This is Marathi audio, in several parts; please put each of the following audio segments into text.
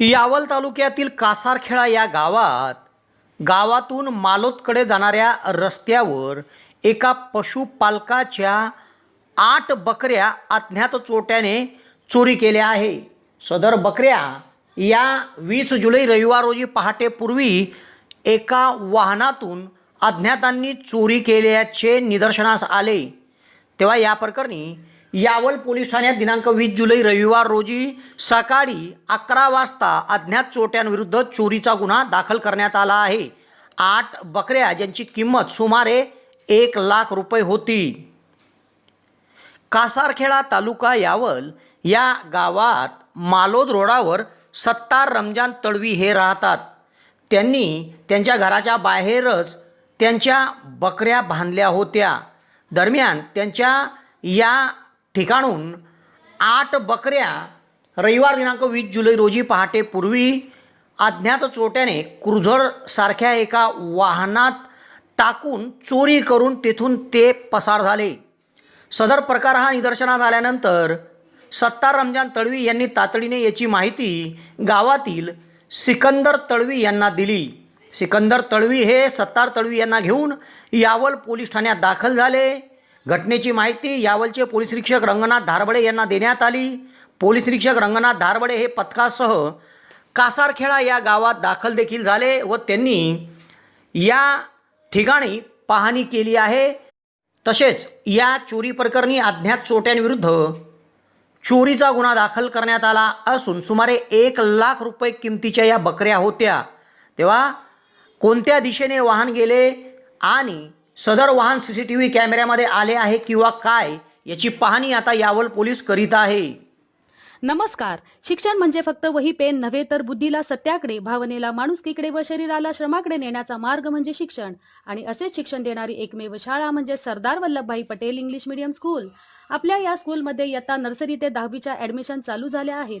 यावल तालुक्यातील कासारखेळा या गावात गावातून मालोतकडे जाणाऱ्या रस्त्यावर एका पशुपालकाच्या आठ बकऱ्या अज्ञात चोट्याने चोरी केल्या आहे. सदर बकऱ्या या वीस जुलै रविवार रोजी पहाटेपूर्वी एका वाहनातून अज्ञातांनी चोरी केल्याचे निदर्शनास आले. तेव्हा या प्रकरणी यावल पोलीस ठाण्यात दिनांक वीस जुलै रविवार रोजी सकाळी अकरा वाजता अज्ञात चोट्यांविरुद्ध चोरीचा गुन्हा दाखल करण्यात आला आहे. आठ बकऱ्या ज्यांची किंमत सुमारे एक लाख रुपये होती. कासारखेडा तालुका यावल या गावात मालोद रोडावर सत्तार रमजान तळवी हे राहतात. त्यांनी त्यांच्या घराच्या बाहेरच त्यांच्या बकऱ्या बांधल्या होत्या. दरम्यान त्यांच्या या ठिकाणून आठ बकऱ्या रविवार दिनांक वीस जुलै रोजी पहाटेपूर्वी अज्ञात चोरट्याने क्रुझरसारख्या एका वाहनात टाकून चोरी करून तेथून ते पसार झाले. सदर प्रकार हा निदर्शनात आल्यानंतर सत्तार रमजान तळवी यांनी तातडीने याची माहिती गावातील सिकंदर तळवी यांना दिली. सिकंदर तळवी हे सत्तार तळवी यांना घेऊन यावल पोलीस ठाण्यात दाखल झाले. घटनेची माहिती यावलचे पोलीस निरीक्षक रंगनाथ धारबडे यांना देण्यात आली. पोलीस निरीक्षक रंगनाथ धारबडे हे पथकासह कासारखेडा या गावात दाखल देखील झाले व त्यांनी या ठिकाणी पाहणी केली आहे. तसेच या चोरी प्रकरणी अज्ञात चोट्यांविरुद्ध चोरीचा गुन्हा दाखल करण्यात आला असून सुमारे एक लाख रुपये किमतीच्या या बकऱ्या होत्या. तेव्हा कोणत्या दिशेने वाहन गेले आणि सदर वाहन सी सी टी व्ही कॅमेऱ्यामध्ये आले आहे किंवा काय याची पाहणी आता यावल पोलीस करीत आहे. नमस्कार. शिक्षण म्हणजे फक्त वही पेन नव्हे तर बुद्धीला सत्याकडे भावनेला माणुसकीकडे व शरीराला श्रमाकडे नेण्याचा मार्ग म्हणजे शिक्षण. आणि असेच शिक्षण देणारी एकमेव शाळा म्हणजे Sardar Vallabhbhai Patel English medium school. आपल्या या स्कूलमध्ये इयत्ता नर्सरी ते दहावीच्या ऍडमिशन चालू झाल्या आहेत.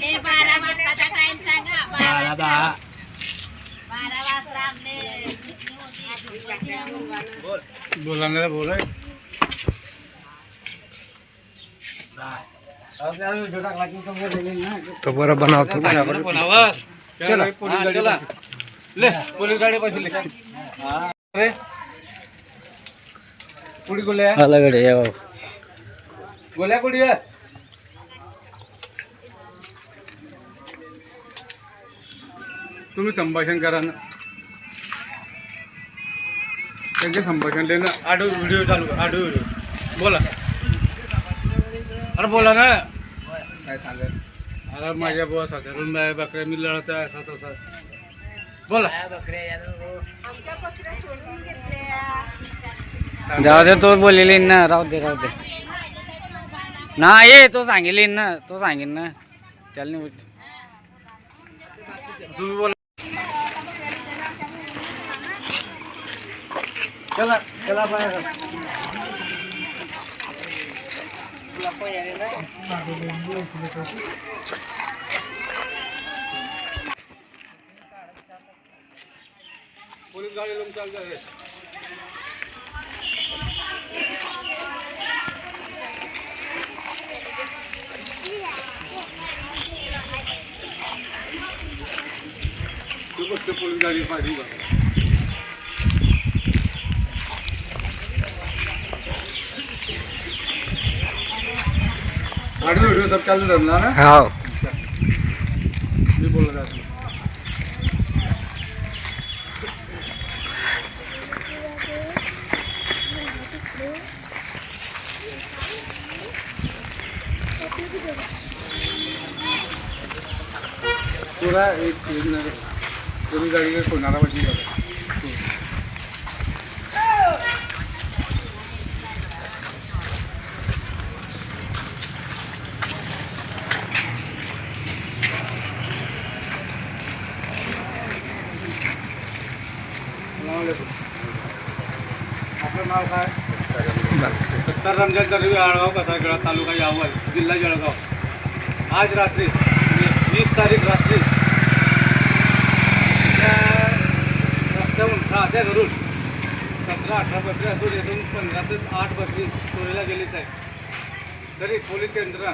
लढा तुम्ही लढा ज्ञानो घातले बकऱ्या रात्री बारा वाजताचा टाइम सांगा बारा दहा बारा वाजता आपले मिटिंग होती बोला ना बोला तो बरं बनवतो चला पोलीस गाडी पाशी. ले पोलीस गाडी पाशी ले अरे कुडी गोल्या अलगडे ये तुम्ही संभाषण करा ना त्यांचे संभाषण ले ना ऑडिओ व्हिडिओ चालू कर ऑडिओ व्हिडिओ बोला। अरे बोला ना। काय सांगाल अरे माझ्या बुवा साधारण बाय बकऱ्या मी लढत आहे असा तसा. बोला। जाऊ दे तो बोलेली ना राहू दे राहू दे. ना ये तो सांगेल ना तो सांगेल ना. त्याला नाही. तुम्ही बोला। चला चला बाहेर. पोलीस गाडी लोक चालत आहे तू बघ पोलीस गाडी पाहिजे ऑडिओ व्हिडिओ सब चालू ठेवला ना? हो. मी बोलत आहे. एक गाडी कोणाला पाहिजे आपलं नाव काय? सत्तर रमजान तर्फे आळगाव कसागळा तालुका यावल जिल्हा जळगाव. आज रात्री वीस तारीख रात्री त्या रस्त्याहून साध्या घरून सतरा अठरा बकरी असून येथून पंधरा ते आठ बकरी चोरीला गेलीच आहे तरी पोलीस यंत्रणा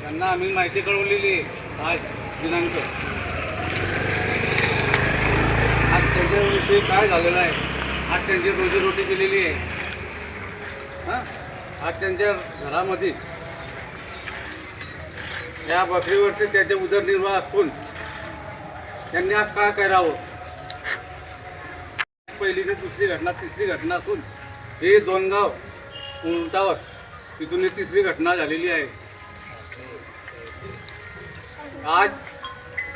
त्यांना आम्ही माहिती कळवलेली आहे आज दिनांक. आज त्यांच्याविषयी काय झालेलं आहे? आज त्यांची रोजीरोटी केलेली आहे. हां? आज त्यांच्या घरामध्ये. या बकरीवरती त्याचे उदरनिर्वाह असून त्यांनी आज काय करावं? पहिली दुसरी घटना तिसरी घटना असून हे दोन गाव उलटावर तिथून ही तिसरी घटना झालेली आहे. आज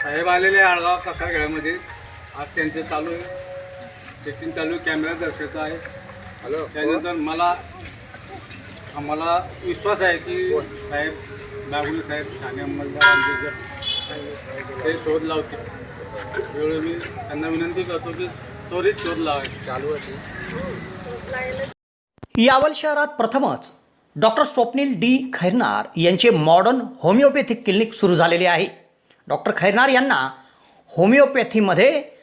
साहेब आलेले आळगाव कसा खेळामध्ये आज त्यांचे चालू आहे. चेकिंग चालू आहे कॅमेरा दर्शक आहे. हॅलो त्यानंतर मला आम्हाला विश्वास आहे की साहेब नागुले साहेब ठाणे अंमलदार ते शोध लावतील. त्यावेळी मी त्यांना विनंती करतो की त्वरित शोध लावायचे. चालू यावल शहरात प्रथमच डॉक्टर स्वप्नील डी खैरनार यांचे मॉडर्न होमिओपॅथिक क्लिनिक सुरू झालेले आहे. डॉक्टर खैरनार यांना होमिओपॅथीमध्ये